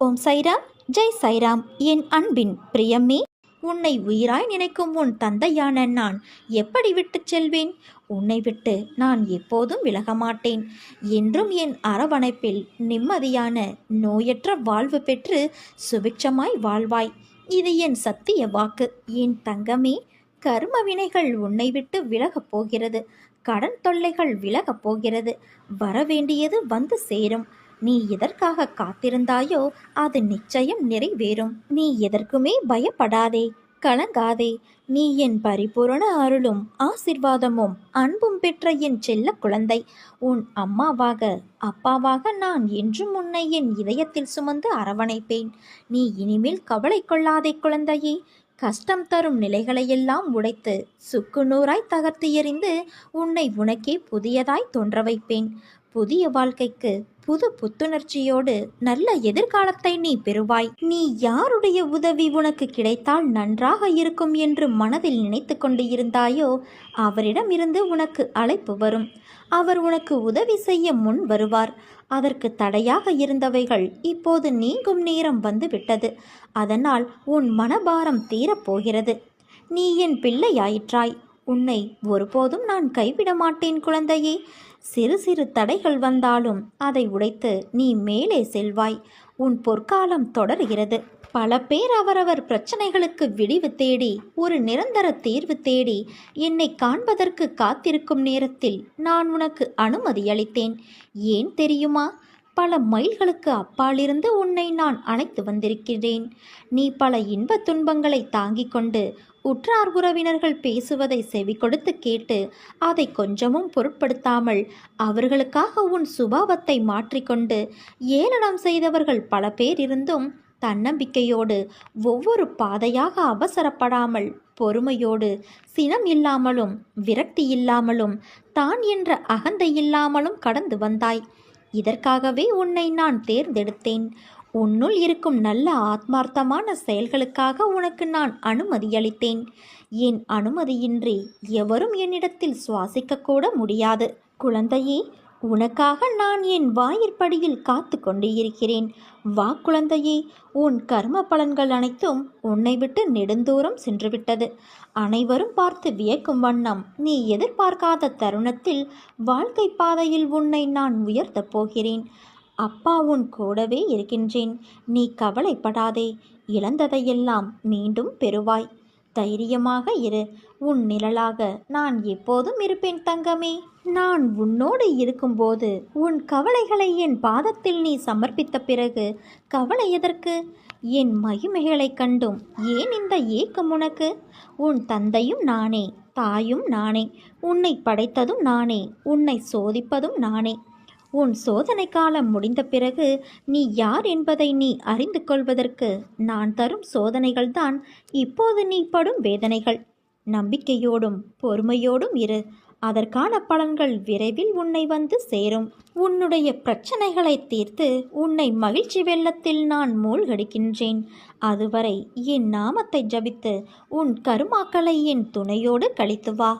ஓம் சைராம் ஜெய் சைராம். என் அன்பின் பிரியம்மே உன்னை உயிராய் நினைக்கும் உன் தந்தையான நான் எப்படி விட்டுச் செல்வேன்? உன்னை விட்டு நான் எப்போதும் விலக மாட்டேன். என்றும் என் அரவணைப்பில் நிம்மதியான நோயற்ற வாழ்வு பெற்று சுபிட்சமாய் வாழ்வாய். இது என் சத்திய வாக்கு. என் தங்கமே கர்ம வினைகள் உன்னை விட்டு விலகப் போகிறது. கடன் தொல்லைகள் விலகப் போகிறது. வரவேண்டியது வந்து சேரும். நீ எதற்காக காத்திருந்தாயோ அது நிச்சயம் நிறைவேறும். நீ எதற்குமே பயப்படாதே கலங்காதே. நீ என் பரிபூரண அருளும் ஆசிர்வாதமும் அன்பும் பெற்ற என் செல்ல குழந்தை. உன் அம்மாவாக அப்பாவாக நான் என்றும் உன்னை என் இதயத்தில் சுமந்து அரவணைப்பேன். நீ இனிமேல் கவலை கொள்ளாதே குழந்தையே. கஷ்டம் தரும் நிலைகளையெல்லாம் உடைத்து சுக்குநூறாய் தகர்த்து எறிந்து உன்னை உனக்கே புதியதாய் தோன்ற வைப்பேன் புதிய வாழ்க்கைக்கு புது புத்துணர்ச்சியோடு நல்ல எதிர்காலத்தை நீ பெறுவாய். நீ யாருடைய உதவி உனக்கு கிடைத்தால் நன்றாக இருக்கும் என்று மனதில் நினைத்து கொண்டு இருந்தாயோ அவரிடமிருந்து உனக்கு அழைப்பு வரும். அவர் உனக்கு உதவி செய்ய முன் வருவார். அதற்கு தடையாக இருந்தவைகள் இப்போது நீங்கும் நேரம் வந்துவிட்டது. அதனால் உன் மனபாரம் தீரப்போகிறது. நீ என் பிள்ளையாயிற்றாய். உன்னை ஒருபோதும் நான் கைவிட மாட்டேன் குழந்தையே. சிறு சிறு தடைகள் வந்தாலும் அதை உடைத்து நீ மேலே செல்வாய். உன் பொற்காலம் தொடர்கிறது. பல பேர் அவரவர் பிரச்சனைகளுக்கு விடிவு தேடி ஒரு நிரந்தர தீர்வு தேடி என்னை காண்பதற்கு காத்திருக்கும் நேரத்தில் நான் உனக்கு அனுமதி அளித்தேன். ஏன் தெரியுமா? பல மைல்களுக்கு அப்பாலிருந்து உன்னை நான் அழைத்து வந்திருக்கிறேன். நீ பல இன்பத் துன்பங்களை தாங்கிக் கொண்டு உற்றார் உறவினர்கள் பேசுவதை செவி கொடுத்து கேட்டு அதை கொஞ்சமும் பொருட்படுத்தாமல் அவர்களுக்காக உன் சுபாவத்தை மாற்றிக்கொண்டு ஏளனம் செய்தவர்கள் பல பேர் இருந்தும் தன்னம்பிக்கையோடு ஒவ்வொரு பாதையாக அவசரப்படாமல் பொறுமையோடு சினம் இல்லாமலும் விரக்தி இல்லாமலும் தான் என்ற அகந்தை இல்லாமலும் கடந்து வந்தாய். இதற்காகவே உன்னை நான் தேர்ந்தெடுத்தேன். உன்னுள் இருக்கும் நல்ல ஆத்மார்த்தமான செயல்களுக்காக உனக்கு நான் அனுமதியளித்தேன். என் அனுமதியின்றி எவரும் என்னிடத்தில் சுவாசிக்கக்கூட முடியாது. குழந்தையே உனக்காக நான் என் வாயிற்படியில் காத்து கொண்டு இருக்கிறேன். வா குழந்தையே. உன் கர்ம பலன்கள் அனைத்தும் உன்னை விட்டு நெடுந்தூரம் சென்றுவிட்டது. அனைவரும் பார்த்து வியக்கும் வண்ணம். நீ எதிர்பார்க்காத தருணத்தில் வாழ்க்கை பாதையில் உன்னை நான் உயர்த்தப் போகிறேன். அப்பா உன் கூடவே இருக்கின்றேன். நீ கவலைப்படாதே. இழந்ததையெல்லாம் மீண்டும் பெறுவாய். தைரியமாக இரு. உன் நிழலாக நான் எப்போதும் இருப்பேன் தங்கமே. நான் உன்னோடு இருக்கும்போது உன் கவலைகளை என் பாதத்தில் நீ சமர்ப்பித்த பிறகு கவலை எதற்கு? என் மகிமைகளைக் கண்டும் ஏன் இந்த ஏக்கம் உனக்கு? உன் தந்தையும் நானே தாயும் நானே உன்னை படைத்ததும் நானே உன்னை சோதிப்பதும் நானே. உன் சோதனை காலம் முடிந்த பிறகு நீ யார் என்பதை நீ அறிந்து கொள்வதற்கு நான் தரும் சோதனைகள்தான். இப்போது நீ படும் வேதனைகள். நம்பிக்கையோடும் பொறுமையோடும் இரு. அதற்கான பலன்கள் விரைவில் உன்னை வந்து சேரும். உன்னுடைய பிரச்சனைகளை தீர்த்து உன்னை மகிழ்ச்சி வெள்ளத்தில் நான் மூழ்கடிக்கின்றேன். அதுவரை என் நாமத்தை ஜபித்து உன் கருமாக்களை என் துணையோடு கழித்து வா.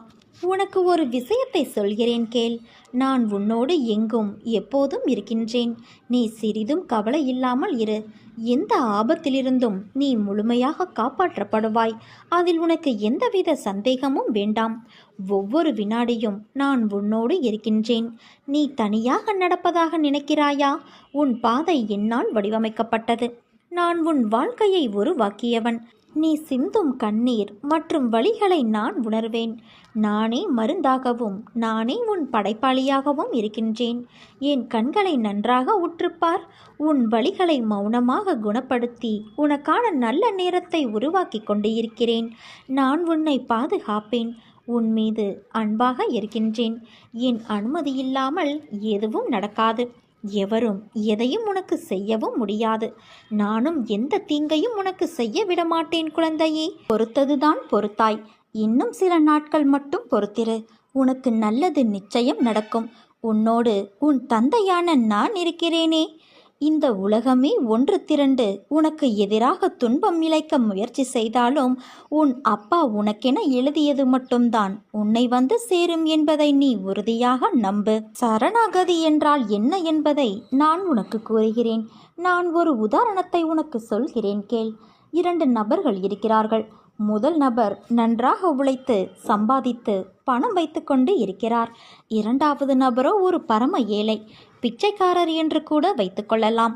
உனக்கு ஒரு விஷயத்தை சொல்கிறேன் கேள். நான் உன்னோடு எங்கும் எப்போதும் இருக்கின்றேன். நீ சிறிதும் கவலை இல்லாமல் இரு. எந்த ஆபத்திலிருந்தும் நீ முழுமையாக காப்பாற்றப்படுவாய். அதில் உனக்கு எந்தவித சந்தேகமும் வேண்டாம். ஒவ்வொரு வினாடியும் நான் உன்னோடு இருக்கின்றேன். நீ தனியாக நடப்பதாக நினைக்கிறாயா? உன் பாதை என்னால் வடிவமைக்கப்பட்டது. நான் உன் வாழ்க்கையை உருவாக்கியவன். நீ சிந்தும் கண்ணீர் மற்றும் வழிகளை நான் உணர்வேன். நானே மருந்தாகவும் நானே உன் படைப்பாளியாகவும் இருக்கின்றேன். என் கண்களை நன்றாக உற்றுப்பார். உன் வழிகளை மௌனமாக குணப்படுத்தி உனக்கான நல்ல நேரத்தை உருவாக்கி கொண்டு இருக்கிறேன் நான் உன்னை பாதுகாப்பேன். உன் மீது அன்பாக இருக்கின்றேன். என் அனுமதியில்லாமல் எதுவும் நடக்காது. எவரும் எதையும் உனக்கு செய்யவும் முடியாது. நானும் எந்த தீங்கையும் உனக்கு செய்ய விட மாட்டேன் குழந்தையே. பொறுத்ததுதான் பொறுத்தாய். இன்னும் சில நாட்கள் மட்டும் பொறுத்திரு. உனக்கு நல்லது நிச்சயம் நடக்கும். உன்னோடு உன் தந்தையான நான் இருக்கிறேனே. இந்த உலகமே ஒன்று திரண்டு உனக்கு எதிராக துன்பம் இழைக்க முயற்சி செய்தாலும் உன் அப்பா உனக்கென எழுதியது மட்டும்தான். உன்னை வந்து சேரும் என்பதை நீ உறுதியாக நம்பு. சரணாகதி என்றால் என்ன என்பதை நான் உனக்கு கூறுகிறேன். நான் ஒரு உதாரணத்தை உனக்கு சொல்கிறேன் கேள். இரண்டு நபர்கள் இருக்கிறார்கள். முதல் நபர் நன்றாக உழைத்து சம்பாதித்து பணம் வைத்துக்கொண்டு இருக்கிறார். இரண்டாவது நபரோ ஒரு பரம ஏழை. பிச்சைக்காரர் என்று கூட வைத்துக்கொள்ளலாம்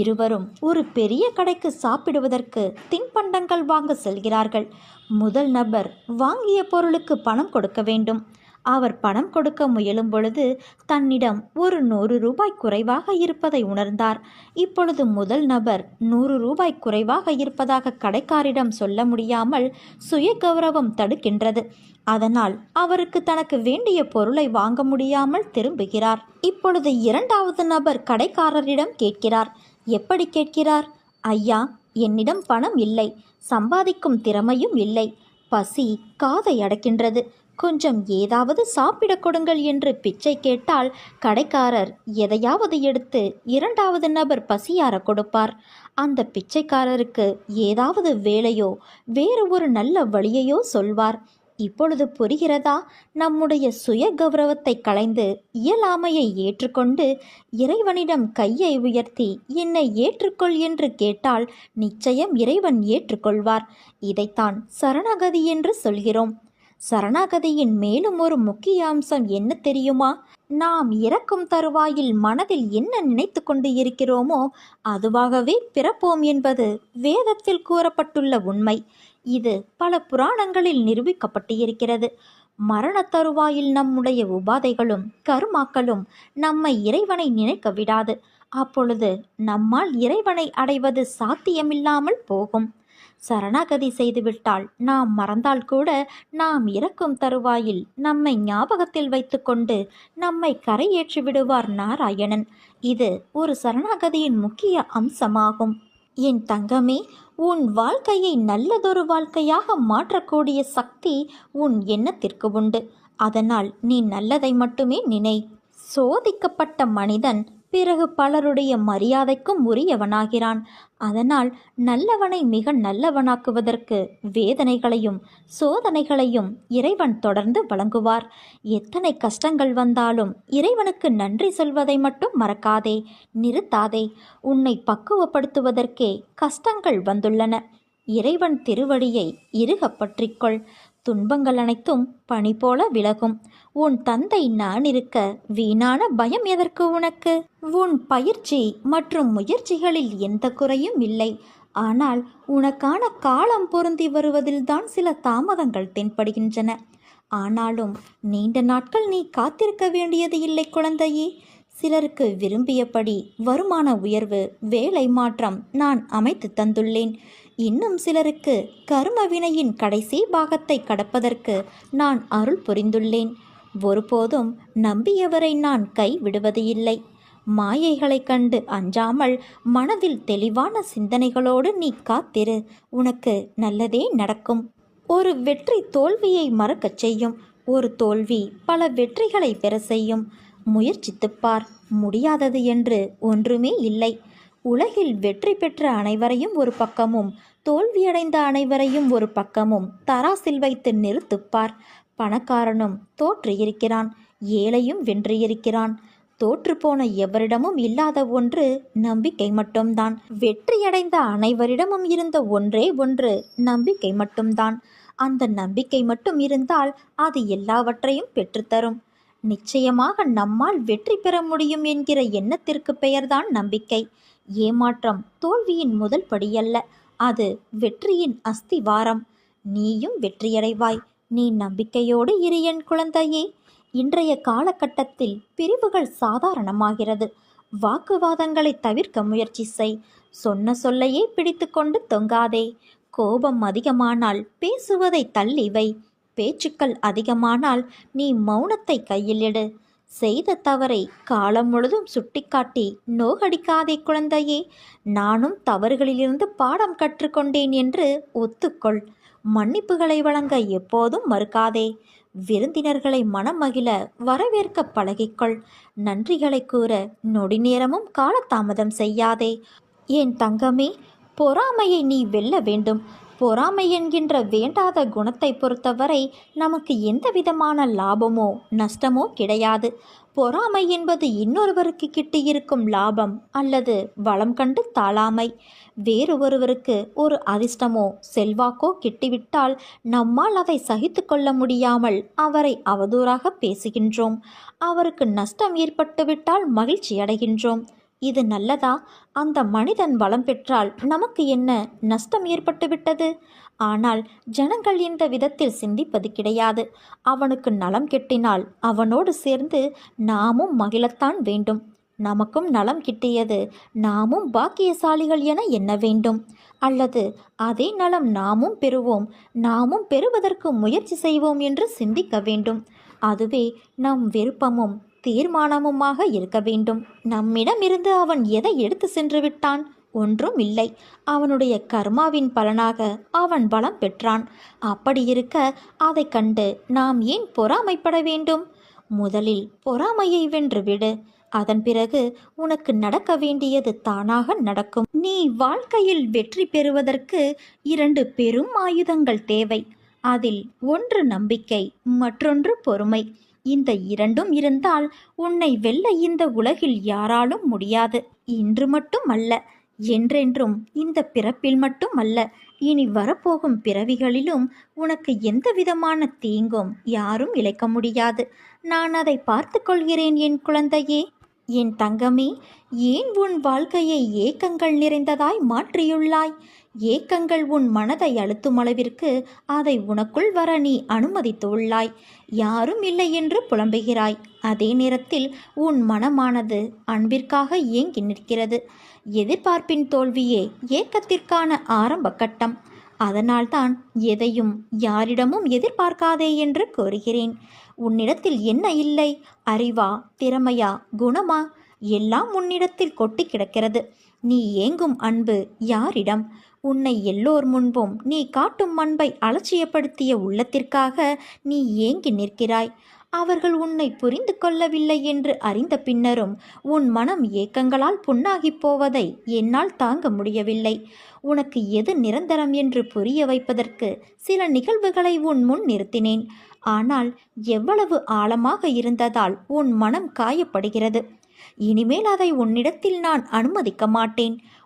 இருவரும் ஒரு பெரிய கடைக்கு சாப்பிடுவதற்கு தின்பண்டங்கள் வாங்க செல்கிறார்கள். முதல் நபர் வாங்கிய பொருளுக்கு பணம் கொடுக்க வேண்டும். அவர் பணம் கொடுக்க முயலும் பொழுது தன்னிடம் ஒரு நூறு ரூபாய் குறைவாக இருப்பதை உணர்ந்தார். இப்பொழுது முதல் நபர் நூறு ரூபாய் குறைவாக இருப்பதாக கடைக்காரிடம் சொல்ல முடியாமல் சுய கௌரவம் தடுக்கின்றது. அதனால் அவருக்கு தனக்கு வேண்டிய பொருளை வாங்க முடியாமல் திரும்புகிறார். இப்பொழுது இரண்டாவது நபர் கடைக்காரரிடம் கேட்கிறார். எப்படி கேட்கிறார்? ஐயா என்னிடம் பணம் இல்லை. சம்பாதிக்கும் திறமையும் இல்லை. பசி காதை அடக்கின்றது. கொஞ்சம் ஏதாவது சாப்பிடக் கொடுங்கள் என்று பிச்சை கேட்டால் கடைக்காரர் எதையாவது எடுத்து இரண்டாவது நபர் பசியார கொடுப்பார். அந்த பிச்சைக்காரருக்கு ஏதாவது வேலையோ வேறு ஒரு நல்ல வழியையோ சொல்வார். இப்பொழுது புரிகிறதா? நம்முடைய சுய கௌரவத்தை களைந்து இயலாமையை ஏற்றுக்கொண்டு இறைவனிடம் கையை உயர்த்தி என்னை ஏற்றுக்கொள் என்று கேட்டால் நிச்சயம் இறைவன் ஏற்றுக்கொள்வார். இதைத்தான் சரணாகதி என்று சொல்கிறோம். சரணாகதியின் மேலும் ஒரு முக்கிய அம்சம் என்ன தெரியுமா? நாம் இறக்கும் தருவாயில் மனதில் என்ன நினைத்து கொண்டு இருக்கிறோமோ அதுவாகவே பிறப்போம் என்பது வேதத்தில் கூறப்பட்டுள்ள உண்மை. இது பல புராணங்களில் நிரூபிக்கப்பட்டு இருக்கிறது மரண தருவாயில் நம்முடைய உபாதைகளும் கருமாக்களும் நம்மை இறைவனை நினைக்க விடாது. அப்பொழுது நம்மால் இறைவனை அடைவது சாத்தியமில்லாமல் போகும். சரணாகதி செய்துவிட்டால் நாம் மறந்தால் கூட நாம் இறக்கும் தருவாயில் நம்மை ஞாபகத்தில் வைத்துக்கொண்டு நம்மை கரையேற்றி விடுவார் நாராயணன். இது ஒரு சரணாகதியின் முக்கிய அம்சமாகும். என் தங்கமே உன் வாழ்க்கையை நல்லதொரு வாழ்க்கையாக மாற்றக்கூடிய சக்தி உன் எண்ணத்திற்கு உண்டு. அதனால் நீ நல்லதை மட்டுமே நினை. சோதிக்கப்பட்ட மனிதன் பிறகு பலருடைய மரியாதைக்கும் உரியவனாகிறான். அதனால் நல்லவனை மிக நல்லவனாக்குவதற்கு வேதனைகளையும் சோதனைகளையும் இறைவன் தொடர்ந்து வழங்குவார். எத்தனை கஷ்டங்கள் வந்தாலும் இறைவனுக்கு நன்றி சொல்வதை மட்டும் மறக்காதே நிறுத்தாதே. உன்னை பக்குவப்படுத்துவதற்கே கஷ்டங்கள் வந்துள்ளன. இறைவன் திருவடியை இறுகப் பற்றிக்கொள். துன்பங்கள் அனைத்தும் பனி போல விலகும். உன் தந்தை நான் இருக்க வீணான பயம் எதற்கு உனக்கு? உன் பயிற்சி மற்றும் முயற்சிகளில் எந்த குறையும் இல்லை. ஆனால் உனக்கான காலம் பொருந்தி வருவதில்தான் சில தாமதங்கள் தென்படுகின்றன. ஆனாலும் நீண்ட நாட்கள் நீ காத்திருக்க வேண்டியது இல்லை குழந்தையே. சிலருக்கு விரும்பியபடி வருமான உயர்வு வேலை மாற்றம் நான் அமைத்து தந்துள்ளேன். இன்னும் சிலருக்கு கர்ம வினையின் கடைசி பாகத்தை கடப்பதற்கு நான் அருள் புரிந்துள்ளேன். ஒருபோதும் நம்பியவரை நான் கைவிடுவது இல்லை மாயைகளைக் கண்டு அஞ்சாமல் மனதில் தெளிவான சிந்தனைகளோடு நீ காத்திரு. உனக்கு நல்லதே நடக்கும். ஒரு வெற்றி தோல்வியை மறக்கச் செய்யும். ஒரு தோல்வி பல வெற்றிகளை பெற செய்யும். முயற்சித்துப்பார் முடியாதது என்று ஒன்றுமே இல்லை. உலகில் வெற்றி பெற்ற அனைவரையும் ஒரு பக்கமும் தோல்வியடைந்த அனைவரையும் ஒரு பக்கமும் தராசில் வைத்து நிறுத்துப்பார் பணக்காரனும் தோற்று இருக்கிறான் ஏழையும் வென்று இருக்கிறான் தோற்றுப்போன எவரிடமும் இல்லாத ஒன்று நம்பிக்கை மட்டும்தான். வெற்றியடைந்த அனைவரிடமும் இருந்த ஒன்றே ஒன்று நம்பிக்கை மட்டும்தான். அந்த நம்பிக்கை மட்டும் இருந்தால் அது எல்லாவற்றையும் பெற்றுத்தரும். நிச்சயமாக நம்மால் வெற்றி பெற முடியும் என்கிற எண்ணத்திற்கு பெயர்தான் நம்பிக்கை. ஏமாற்றம் தோல்வியின் முதல் படியல்ல அது வெற்றியின் அஸ்திவாரம். நீயும் வெற்றியடைவாய். நீ நம்பிக்கையோடு இரு என் குழந்தையே. இன்றைய காலகட்டத்தில் பிரிவுகள் சாதாரணமாகிறது. வாக்குவாதங்களை தவிர்க்க முயற்சி செய். சொன்ன சொல்லையே பிடித்துக்கொண்டு தொங்காதே. கோபம் அதிகமானால் பேசுவதை தள்ளி வை. பேச்சுக்கள் அதிகமானால் நீ மௌனத்தை கையில் எடு செய்த தவறை காலம் முழுதும் சுட்டிக்காட்டி நோகடிக்காதே குழந்தையே. நானும் தவறுகளிலிருந்து பாடம் கற்றுக்கொண்டேன் என்று ஒத்துக்கொள். மன்னிப்புகளை வழங்க எப்போதும் மறுக்காதே. விருந்தினர்களை மனமகிழ வரவேற்க பழகிக்கொள். நன்றிகளை கூற நொடி நேரமும் காலதாமதம் செய்யாதே. என் தங்கமே பொறாமையை நீ வெல்ல வேண்டும். பொறாமை என்கின்ற வேண்டாத குணத்தை பொறுத்தவரை நமக்கு எந்த விதமான லாபமோ நஷ்டமோ கிடையாது. பொறாமை என்பது இன்னொருவருக்கு கிட்டியிருக்கும் லாபம் அல்லது வளம் கண்டு தாழாமை வேறு ஒருவருக்கு ஒரு அதிர்ஷ்டமோ செல்வாக்கோ கிட்டிவிட்டால் நம்மால் அதை சகித்து கொள்ள முடியாமல் அவரை அவதூறாக பேசுகின்றோம். அவருக்கு நஷ்டம் ஏற்பட்டுவிட்டால் மகிழ்ச்சி அடைகின்றோம். இது நல்லதா? அந்த மனிதன் வளம் பெற்றால் நமக்கு என்ன நஷ்டம் ஏற்பட்டுவிட்டது? ஆனால் ஜனங்கள் இந்த விதத்தில் சிந்திப்பது கிடையாது. அவனுக்கு நலம் கிட்டினால் அவனோடு சேர்ந்து நாமும் மகிழத்தான் வேண்டும். நமக்கும் நலம் கிட்டியது நாமும் பாக்கியசாலிகள் என எண்ண வேண்டும். அல்லது அதே நலம் நாமும் பெறுவோம் நாமும் பெறுவதற்கு முயற்சி செய்வோம் என்று சிந்திக்க வேண்டும். அதுவே நம் விருப்பமும் தீர்மானமுமாக இருக்க வேண்டும். நம்மிடமிருந்து அவன் எதை எடுத்து சென்று விட்டான்? ஒன்றும் இல்லை. அவனுடைய கர்மாவின் பலனாக அவன் பலம் பெற்றான். அப்படி இருக்க அதை கண்டு நாம் ஏன் பொறாமைப்பட வேண்டும்? முதலில் பொறாமையை வென்று விடு. அதன் பிறகு உனக்கு நடக்க வேண்டியது தானாக நடக்கும். நீ வாழ்க்கையில் வெற்றி பெறுவதற்கு இரண்டு பெரும் ஆயுதங்கள் தேவை. அதில் ஒன்று நம்பிக்கை மற்றொன்று பொறுமை. இந்த இரண்டும் இருந்தால் உன்னை வெல்ல இந்த உலகில் யாராலும் முடியாது. இன்று மட்டும் அல்ல என்றென்றும் இந்த பிறப்பில் மட்டும் அல்ல இனி வரப்போகும் பிறவிகளிலும் உனக்கு எந்த விதமான தீங்கும் யாரும் இழைக்க முடியாது. நான் அதை பார்த்து கொள்கிறேன் என் குழந்தையே. என் தங்கமே ஏன் உன் வாழ்க்கையை ஏக்கங்கள் நிறைந்ததாய் மாற்றியுள்ளாய்? ஏக்கங்கள் உன் மனதை அழுத்தும் அளவிற்கு அதை உனக்குள் வர நீ அனுமதித்துள்ளாய். யாரும் இல்லை என்று புலம்புகிறாய். அதே நேரத்தில் உன் மனமானது அன்பிற்காக ஏங்கி நிற்கிறது. எதிர்பார்ப்பின் தோல்வியே ஏக்கத்திற்கான ஆரம்ப கட்டம். அதனால்தான் எதையும் யாரிடமும் எதிர்பார்க்காதே என்று கூறுகிறேன். உன்னிடத்தில் என்ன இல்லை? அறிவா? திறமையா? குணமா? எல்லாம் உன்னிடத்தில் கொட்டி கிடக்கிறது. நீ ஏங்கும் அன்பு யாரிடம்? உன்னை எல்லோர் முன்பும் நீ காட்டும் அன்பை அலட்சியப்படுத்திய உள்ளத்திற்காக நீ ஏங்கி நிற்கிறாய். அவர்கள் உன்னை புரிந்து கொள்ளவில்லை என்று அறிந்த பின்னரும் உன் மனம் ஏக்கங்களால் புண்ணாகிப் போவதை என்னால் தாங்க முடியவில்லை. உனக்கு எது நிரந்தரம் என்று புரிய வைப்பதற்கு சில நிகழ்வுகளை உன் முன் நிறுத்தினேன். ஆனால் எவ்வளவு ஆழமாக இருந்ததால் உன் மனம் காயப்படுகிறது. இனிமேல் அதை உன்னிடத்தில் நான் அனுமதிக்க மாட்டேன்.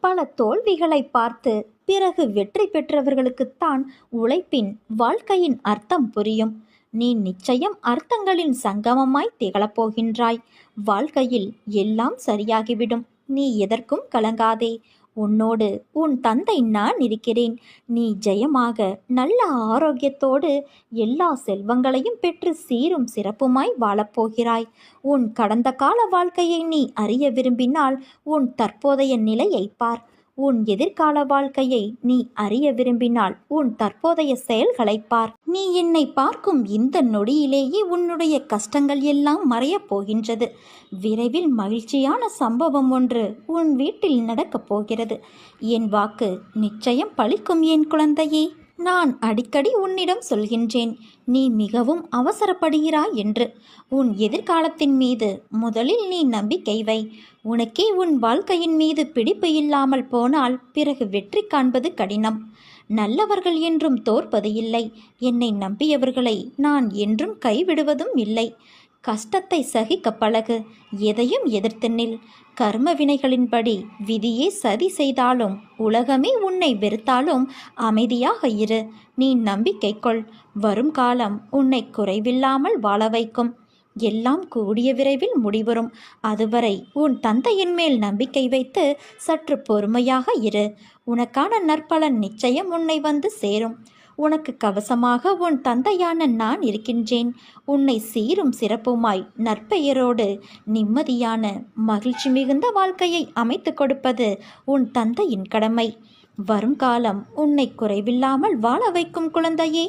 பல தோல்விகளை பார்த்து பிறகு வெற்றி பெற்றவர்களுக்குத்தான் உழைப்பின் வாழ்க்கையின் அர்த்தம் புரியும். நீ நிச்சயம் அர்த்தங்களின் சங்கமமாய் திகழப்போகின்றாய் வாழ்க்கையில் எல்லாம் சரியாகிவிடும். நீ எதற்கும் கலங்காதே. உன்னோடு உன் தந்தை நான் இருக்கிறேன். நீ ஜெயமாக நல்ல ஆரோக்கியத்தோடு எல்லா செல்வங்களையும் பெற்று சீரும் சிறப்புமாய் வாழப்போகிறாய். உன் கடந்த கால வாழ்க்கையை நீ அறிய விரும்பினால் உன் தற்போதைய நிலையை பார். உன் எதிர்கால வாழ்க்கையை நீ அறிய விரும்பினால் உன் தற்போதைய செயல்களை பார். நீ என்னை பார்க்கும் இந்த நொடியிலேயே உன்னுடைய கஷ்டங்கள் எல்லாம் மறையப் போகின்றது. விரைவில் மகிழ்ச்சியான சம்பவம் ஒன்று உன் வீட்டில் நடக்கப் போகிறது. என் வாக்கு நிச்சயம் பழிக்கும் என் குழந்தையே. நான் அடிக்கடி உன்னிடம் சொல்கின்றேன். நீ மிகவும் அவசரப்படுகிறாய் என்று. உன் எதிர்காலத்தின் மீது முதலில் நீ நம்பிக்கை வை. உனக்கே உன் வாழ்க்கையின் மீது பிடிப்பு இல்லாமல் போனால் பிறகு வெற்றி காண்பது கடினம். நல்லவர்கள் என்றும் தோற்பது இல்லை. என்னை நம்பியவர்களை நான் என்றும் கைவிடுவதும் இல்லை. கஷ்டத்தை சகிக்க பழகு. எதையும் எதிர்த்து நில். கர்ம வினைகளின்படி விதியே சதி செய்தாலும் உலகமே உன்னை வெறுத்தாலும் அமைதியாக இரு. நீ நம்பிக்கை கொள். வரும் காலம் உன்னை குறைவில்லாமல் வாழ வைக்கும். எல்லாம் கூடிய விரைவில் முடிவரும். அதுவரை உன் தந்தையின் மேல் நம்பிக்கை வைத்து சற்று பொறுமையாக இரு. உனக்கான நற்பலன் நிச்சயம் உன்னை வந்து சேரும். உனக்கு கவசமாக உன் தந்தையான நான் இருக்கின்றேன். உன்னை சீரும் சிறப்புமாய் நற்பெயரோடு நிம்மதியான மகிழ்ச்சி மிகுந்த வாழ்க்கையை அமைத்து கொடுப்பது உன் தந்தையின் கடமை. வருங்காலம் உன்னை குறைவில்லாமல் வாழ வைக்கும் குழந்தையே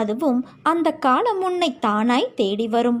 அதுவும் அந்த காலம் உன்னை தானாய் தேடி வரும்.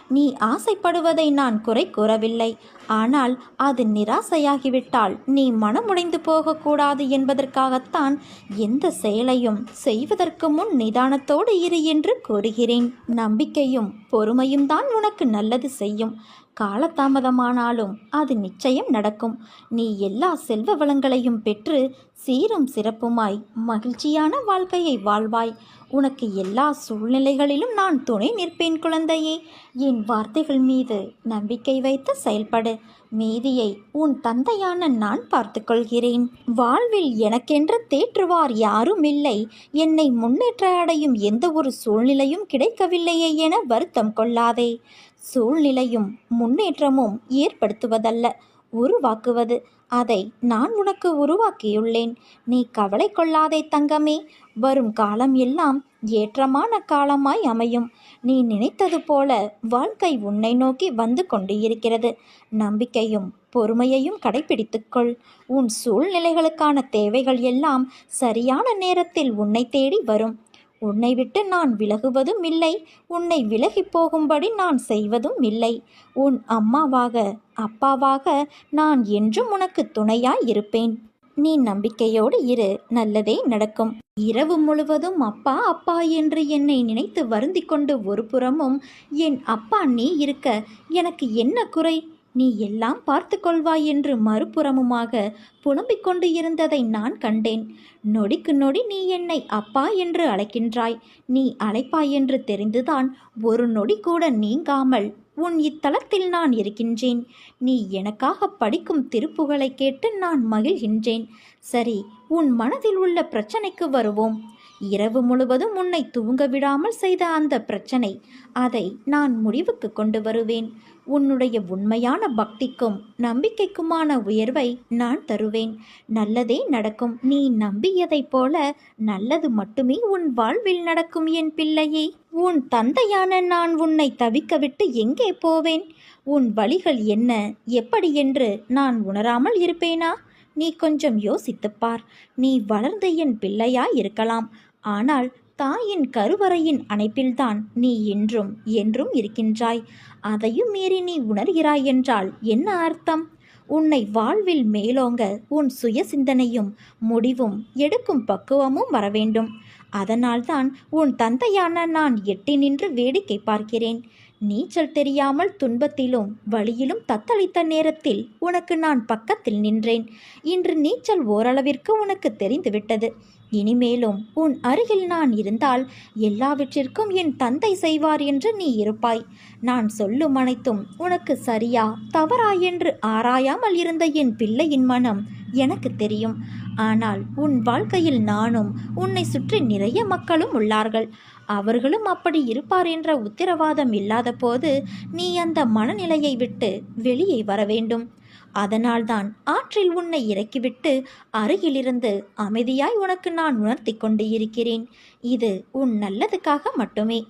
நீ ஆசைப்படுவதை நான் குறை கூறவில்லை. ஆனால் அது நிராசையாகிவிட்டால் நீ மனமுடைந்து போகக்கூடாது என்பதற்காகத்தான் எந்த செயலையும் செய்வதற்கு முன் நிதானத்தோடு இரு என்று கூறுகிறேன். நம்பிக்கையும் பொறுமையும் தான் உனக்கு நல்லது செய்யும். காலதாமதமானாலும் அது நிச்சயம் நடக்கும். நீ எல்லா செல்வ வளங்களையும் பெற்று சீரும் சிறப்புமாய் மகிழ்ச்சியான வாழ்க்கையை வாழ்வாய். உனக்கு எல்லா சூழ்நிலைகளிலும் நான் துணை நிற்பேன் குழந்தையே. என் வார்த்தைகள் மீது நம்பிக்கை வைத்து செயல்படு. மீதியை உன் தந்தையான நான் பார்த்துக்கொள்கிறேன் வாழ்வில் எனக்கென்று தேற்றுவார் யாரும் இல்லை என்னை முன்னேற்ற அடையும் எந்த ஒரு சூழ்நிலையும் கிடைக்கவில்லையே என வருத்தம் கொள்ளாதே. சூழ்நிலையும் முன்னேற்றமும் ஏற்படுத்துவதல்ல உருவாக்குவது அதை நான் உனக்கு உருவாக்கியுள்ளேன். நீ கவலை கொள்ளாதே தங்கமே. வரும் காலம் எல்லாம் ஏற்றமான காலமாய் அமையும். நீ நினைத்தது போல வாழ்க்கை உன்னை நோக்கி வந்து கொண்டு இருக்கிறது நம்பிக்கையும் பொறுமையையும் கடைபிடித்துக்கொள் உன் சூழ்நிலைகளுக்கான தேவைகள் எல்லாம் சரியான நேரத்தில் உன்னை தேடி வரும். உன்னை விட்டு நான் விலகுவதும் இல்லை. உன்னை விலகி போகும்படி நான் செய்வதும் இல்லை. உன் அம்மாவாக அப்பாவாக நான் என்றும் உனக்கு துணையாய் இருப்பேன். நீ நம்பிக்கையோடு இரு. நல்லதே நடக்கும். இரவு முழுவதும் அப்பா அப்பா என்று என்னை நினைத்து வருந்திக் கொண்டு ஒரு புறமும் என் அப்பா நீ இருக்க. எனக்கு என்ன குறை? நீ எல்லாம் பார்த்து கொள்வாய் என்று மறுபுறமுமாக புலம்பிக் கொண்டு இருந்ததை நான் கண்டேன். நொடிக்கு நொடி நீ என்னை அப்பா என்று அழைக்கின்றாய். நீ அழைப்பாய் என்று தெரிந்துதான் ஒரு நொடி கூட நீங்காமல் உன் இத்தலத்தில் நான் இருக்கின்றேன். நீ எனக்காக படிக்கும் திருப்புகளை கேட்டு நான் மகிழ்கின்றேன். சரி உன் மனதில் உள்ள பிரச்சனைக்கு வருவோம். இரவு முழுவதும் உன்னை தூங்க விடாமல் செய்த அந்த பிரச்சனை அதை நான் முடிவுக்கு கொண்டு வருவேன். உன்னுடைய உண்மையான பக்திக்கும் நம்பிக்கைக்குமான உயர்வை நான் தருவேன். நல்லதே நடக்கும். நீ நம்பியதைப் போல நல்லது மட்டுமே உன் வாழ்வில் நடக்கும் என் பிள்ளையே. உன் தந்தையான நான் உன்னை தவிக்க விட்டு எங்கே போவேன்? உன் வழிகள் என்ன? எப்படி என்று நான் உணராமல் இருப்பேனா? நீ கொஞ்சம் யோசித்துப்பார் நீ வளர்ந்த என் பிள்ளையாய் இருக்கலாம் ஆனால் தாயின் கருவறையின் அணைப்பில்தான் நீ என்றும் என்றும் இருக்கின்றாய். அதையும் மீறி நீ உணர்கிறாய் என்றால் என்ன அர்த்தம்? உன்னை வாழ்வில் மேலோங்க உன் சுய சிந்தனையும் முடிவும் எடுக்கும் பக்குவமும் வரவேண்டும். அதனால்தான் உன் தந்தையான நான் எட்டி நின்று வேடிக்கை பார்க்கிறேன். நீச்சல் தெரியாமல் துன்பத்திலும் வழியிலும் தத்தளித்த நேரத்தில் உனக்கு நான் பக்கத்தில் நின்றேன். இன்று நீச்சல் ஓரளவிற்கு உனக்கு தெரிந்துவிட்டது. இனிமேலும் உன் அருகில் நான் இருந்தால் எல்லாவற்றிற்கும் என் தந்தை செய்வார் என்று நீ இருப்பாய். நான் சொல்லும் அனைத்தும் உனக்கு சரியா தவறா என்று ஆராயாமல் இருந்த என் பிள்ளையின் மனம் எனக்கு தெரியும். ஆனால் உன் வாழ்க்கையில் நானும் உன்னை சுற்றி நிறைய மக்களும் உள்ளார்கள். அவர்களும் அப்படி இருப்பார் என்ற உத்தரவாதம் இல்லாத போது நீ அந்த மனநிலையை விட்டு வெளியே வர வேண்டும். அதனால்தான் ஆற்றில் உன்னை இறக்கிவிட்டு அருகிலிருந்து அமைதியாய் உனக்கு நான் உணர்த்தி கொண்டு இருக்கிறேன். இது உன் நல்லதுக்காக மட்டுமே.